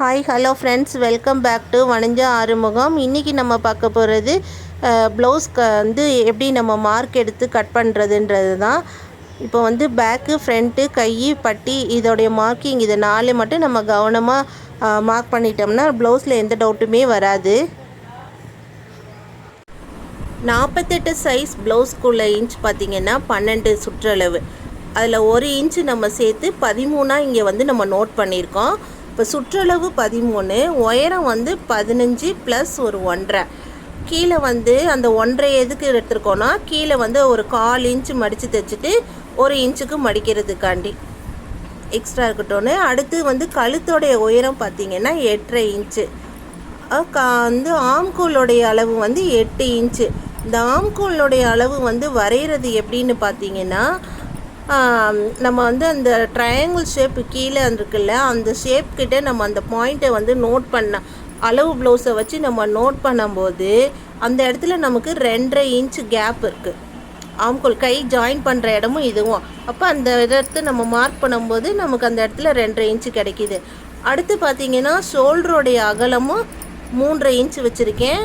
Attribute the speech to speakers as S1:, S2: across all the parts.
S1: Hi hello friends welcome back to வணிஞ்ச Arumugam இன்றைக்கி நம்ம பார்க்க போகிறது ப்ளவுஸ்க்கு வந்து எப்படி நம்ம மார்க் எடுத்து கட் பண்ணுறதுன்றது தான் இப்போ வந்து பேக்கு ஃப்ரண்ட்டு கை பட்டி இதோடைய மார்க்கிங் இது நாலு மட்டும் நம்ம கவனமாக மார்க் பண்ணிட்டோம்னா ப்ளவுஸில் எந்த டவுட்டுமே வராது. நாற்பத்தெட்டு சைஸ் ப்ளவுஸ்க்குள்ள இன்ச் பார்த்தீங்கன்னா பன்னெண்டு சுற்றளவு. அதில் ஒரு இன்ச்சு நம்ம சேர்த்து பதிமூணாக இங்கே வந்து நம்ம நோட் பண்ணியிருக்கோம். இப்போ சுற்றளவு பதிமூணு உயரம் வந்து பதினஞ்சு ப்ளஸ் ஒரு ஒன்றரை. கீழே வந்து அந்த ஒன்றரை எதுக்கு எடுத்திருக்கோன்னா கீழே வந்து ஒரு கால் இன்ச்சு மடித்து தைச்சிட்டு ஒரு இன்ச்சுக்கு மடிக்கிறதுக்காண்டி. எக்ஸ்ட்ரா இருக்கட்டும்னு. அடுத்து வந்து கழுத்தோடைய உயரம் பார்த்தீங்கன்னா எட்டரை இன்ச்சு வந்து ஆம்கோலுடைய அளவு வந்து எட்டு இன்ச்சு இந்த ஆம்கோலுடைய அளவு வந்து வரைகிறது எப்படின்னு பார்த்தீங்கன்னா நம்ம வந்து அந்த ட்ரையாங்கிள் ஷேப்பு கீழே இருக்குல்ல அந்த ஷேப் கிட்ட நம்ம அந்த பாயிண்ட்டை வந்து நோட் பண்ண அளவு ப்ளவுஸை வச்சு நம்ம நோட் பண்ணும்போது அந்த இடத்துல நமக்கு ரெண்டரை இன்ச் கேப் இருக்குது ஆம்கோல் கை ஜாயின் பண்ணுற இடமும் இதுவும். அப்போ அந்த இடத்த நம்ம மார்க் பண்ணும்போது நமக்கு அந்த இடத்துல ரெண்டரை இன்ச்சு கிடைக்கிது. அடுத்து பார்த்தீங்கன்னா ஷோல்டருடைய அகலமும் மூன்றரை இன்ச் வச்சுருக்கேன்.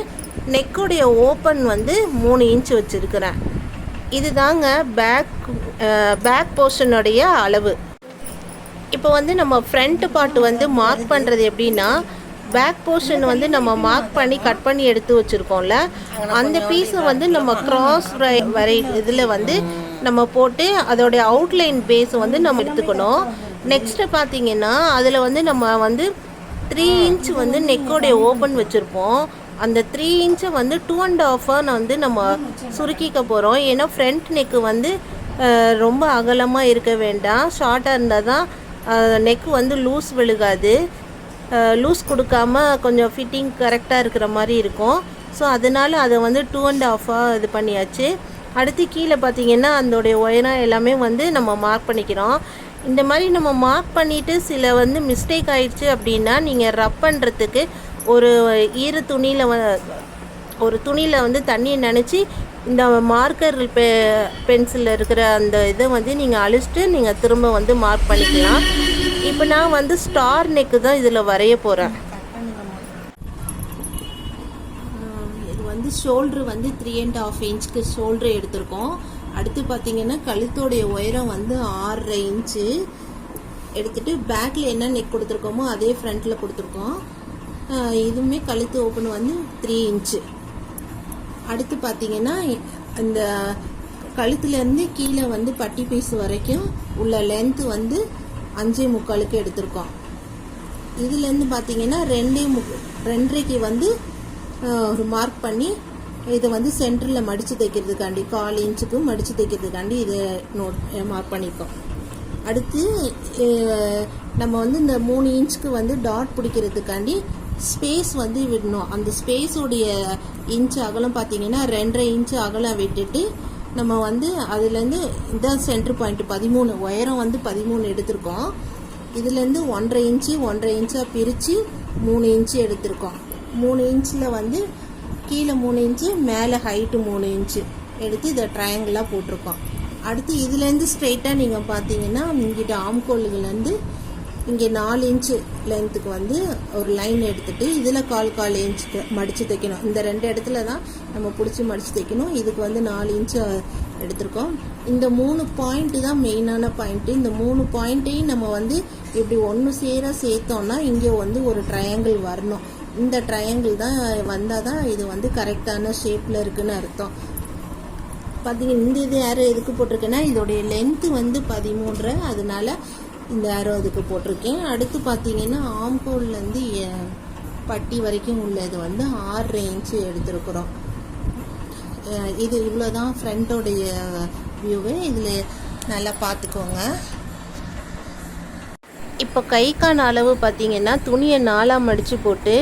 S1: நெக்குடைய ஓப்பன் வந்து மூணு இன்ச் வச்சுருக்கிறேன். இதுதாங்க பேக் பேக் போர்ஷனுடைய அளவு. இப்போ வந்து நம்ம ஃப்ரண்ட் பார்ட் வந்து மார்க் பண்ணுறது எப்படின்னா பேக் போர்ஷன் வந்து நம்ம மார்க் பண்ணி கட் பண்ணி எடுத்து வச்சுருக்கோம்ல. அந்த பீஸை வந்து நம்ம கிராஸ் வரை இதில் வந்து நம்ம போட்டு அதோடைய அவுட்லைன் பேஸை வந்து நம்ம எடுத்துக்கணும். நெக்ஸ்ட்டு பார்த்தீங்கன்னா அதில் வந்து நம்ம வந்து த்ரீ இன்ச் வந்து நெக்கோடைய ஓப்பன் வச்சுருப்போம். அந்த த்ரீ இன்ச்சை வந்து டூ அண்ட் ஆஃபாக வந்து நம்ம சுருக்கிக்க போகிறோம் ஏன்னா ஃப்ரண்ட் நெக்கு வந்து ரொம்ப அகலமாக இருக்க வேண்டாம். ஷார்ட்டாக இருந்தால் தான் நெக் வந்து லூஸ் விழுகாது. லூஸ் கொடுக்காம கொஞ்சம் ஃபிட்டிங் கரெக்டாக இருக்கிற மாதிரி இருக்கும். ஸோ அதனால அதை வந்து டூ அண்ட் ஆஃபாக இது பண்ணியாச்சு. அடுத்து கீழே பார்த்தீங்கன்னா அதோடைய ஒயரம் எல்லாமே வந்து நம்ம மார்க் பண்ணிக்கிறோம். இந்த மாதிரி நம்ம மார்க் பண்ணிவிட்டு சில வந்து மிஸ்டேக் ஆயிடுச்சு அப்படின்னா நீங்கள் ரப் பண்ணுறதுக்கு ஒரு ஈர துணியில் வ ஒரு துணியில் வந்து தண்ணியை நினச்சி இந்த மார்க்கர் பெ பென்சிலில் இருக்கிற அந்த இதை வந்து நீங்கள் அழிச்சிட்டு நீங்கள் திரும்ப வந்து மார்க் பண்ணிக்கலாம். இப்போ நான் வந்து ஸ்டார் நெக்கு தான் இதில் வரைய போகிறேன் இது வந்து ஷோல்ட்ரு வந்து த்ரீ அண்ட் ஆஃப் இன்ச்சுக்கு ஷோல்ட்ரு எடுத்திருக்கோம். அடுத்து பார்த்தீங்கன்னா கழுத்தோடைய உயரம் வந்து ஆறரை இன்ச்சு எடுத்துட்டு பேக்கில் என்ன நெக் கொடுத்துருக்கோமோ அதே ஃப்ரண்ட்டில் கொடுத்துருக்கோம். இதுவுமே கழுத்து ஓப்பன் வந்து த்ரீ இன்ச்சு அடுத்து பார்த்தீங்கன்னா இந்த கழுத்துலேருந்து கீழே வந்து பட்டி பீஸ் வரைக்கும் உள்ள லென்த்து வந்து அஞ்சே முக்காலுக்கு எடுத்திருக்கோம். இதுலேருந்து பார்த்தீங்கன்னா ரெண்டே மு ரெண்டரைக்கு வந்து ஒரு மார்க் பண்ணி இதை வந்து சென்டரில் மடித்து தைக்கிறதுக்காண்டி கால் இன்ச்சுக்கு மடித்து தைக்கிறதுக்காண்டி இதை நோட் மார்க் பண்ணியிருக்கோம் அடுத்து நம்ம வந்து இந்த மூணு இன்ச்சுக்கு வந்து டாட் பிடிக்கிறதுக்காண்டி ஸ்பேஸ் வந்து விடணும். அந்த ஸ்பேஸோடைய இன்ச் அகலம் பார்த்தீங்கன்னா ரெண்டரை இன்ச்சு அகலம் விட்டுட்டு நம்ம வந்து அதுலேருந்து இதான் சென்டர் பாயிண்ட் பதிமூணு உயரம் வந்து பதிமூணு எடுத்திருக்கோம். இதுலேருந்து ஒன்றரை இன்ச்சு ஒன்றரை இன்ச்சாக பிரித்து மூணு இன்ச்சு எடுத்திருக்கோம். மூணு இன்ச்சில் வந்து கீழே மூணு இன்ச்சு மேலே ஹைட்டு மூணு இன்ச்சு எடுத்து இதை ட்ரையாங்கிளாக போட்டிருக்கோம். அடுத்து இதுலேருந்து ஸ்ட்ரெயிட்டாக நீங்கள் பார்த்தீங்கன்னா இங்கிட்ட ஆம்கோல்கள்லேருந்து இங்கே நாலு இன்ச்சு லென்த்துக்கு வந்து ஒரு லைன் எடுத்துட்டு இதில் கால் கால் இன்ச்சுக்கு மடித்து தைக்கணும். இந்த ரெண்டு இடத்துல தான் நம்ம பிடிச்சி மடித்து தைக்கணும். இதுக்கு வந்து நாலு இன்ச்சு எடுத்திருக்கோம். இந்த மூணு பாயிண்ட்டு தான் மெயினான பாயிண்ட்டு இந்த மூணு பாயிண்ட்டையும் நம்ம வந்து இப்படி ஒன்று சேர சேர்த்தோம்னா இங்கே வந்து ஒரு ட்ரையாங்கிள் வரணும். இந்த ட்ரையாங்கிள் தான் வந்தால் தான் இது வந்து கரெக்டான ஷேப்பில் இருக்குதுன்னு அர்த்தம். பார்த்தீங்கன்னா இந்த இது யார் எதுக்கு போட்டிருக்கேன்னா இதோடைய லென்த்து வந்து பதிமூன்றரை அதனால இந்த ஆரோ அதுக்கு போட்டிருக்கேன். அடுத்து பார்த்தீங்கன்னா ஆம்கோல்லேருந்து பட்டி வரைக்கும் உள்ளது வந்து ஆறு இன்ச்சு எடுத்திருக்கிறோம். இது இவ்வளோ தான் ஃப்ரண்ட்டோடைய வியூவு இதில் நல்லா பார்த்துக்கோங்க. இப்போ கைக்கான அளவு பார்த்தீங்கன்னா துணியை நாலாக மடித்து போட்டு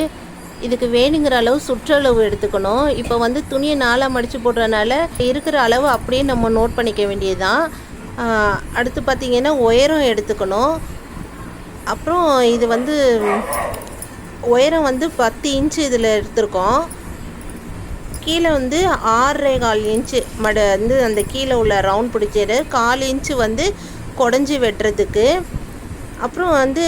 S1: இதுக்கு வேணுங்கிற அளவு சுற்றளவு எடுத்துக்கணும். இப்போ வந்து துணியை நாலாக மடித்து போடுறதுனால இருக்கிற அளவு அப்படியே நம்ம நோட் பண்ணிக்க வேண்டியதுதான். தான் அடுத்து பார்த்தீங்கன்னா உயரம் எடுத்துக்கணும். அப்புறம் இது வந்து உயரம் வந்து பத்து இன்ச்சு இதில் எடுத்திருக்கோம். கீழே வந்து ஆறரை கால் இன்ச்சு மட வந்து அந்த கீழே உள்ள ரவுண்ட் பிடிச்சிடு கால் இன்ச்சு வந்து குடஞ்சி வெட்டுறதுக்கு. அப்புறம் வந்து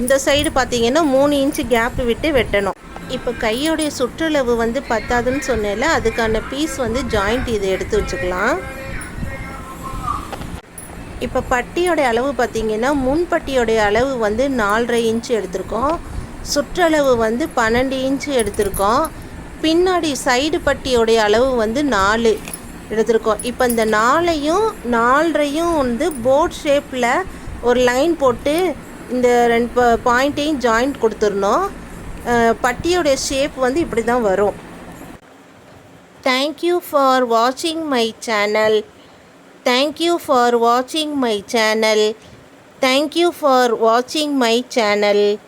S1: இந்த சைடு பார்த்திங்கன்னா மூணு இன்ச்சு கேப் விட்டு வெட்டணும். இப்போ கையோடைய சுற்றளவு வந்து பத்தாதுன்னு சொன்னேன்ல அதுக்கான பீஸ் வந்து ஜாயிண்ட் இதை எடுத்து வச்சுக்கலாம். இப்போ பட்டியோடைய அளவு பார்த்தீங்கன்னா முன்பட்டியோடைய அளவு வந்து நாலரை இன்ச்சு எடுத்திருக்கோம். சுற்றளவு வந்து பன்னெண்டு இன்ச்சு எடுத்திருக்கோம். பின்னாடி சைடு பட்டியோடைய அளவு வந்து நாலு எடுத்திருக்கோம். இப்போ இந்த நாலையும் நாலரையும் வந்து போட் ஷேப்பில் ஒரு லைன் போட்டு இந்த ரெண்டு பாயிண்ட்டையும் ஜாயிண்ட் கொடுத்துருந்தோம் பட்டியோடைய ஷேப் வந்து இப்படி தான் வரும் தேங்க்யூ ஃபார் வாட்சிங் my channel Thank you for watching my channel. Thank you for watching my channel.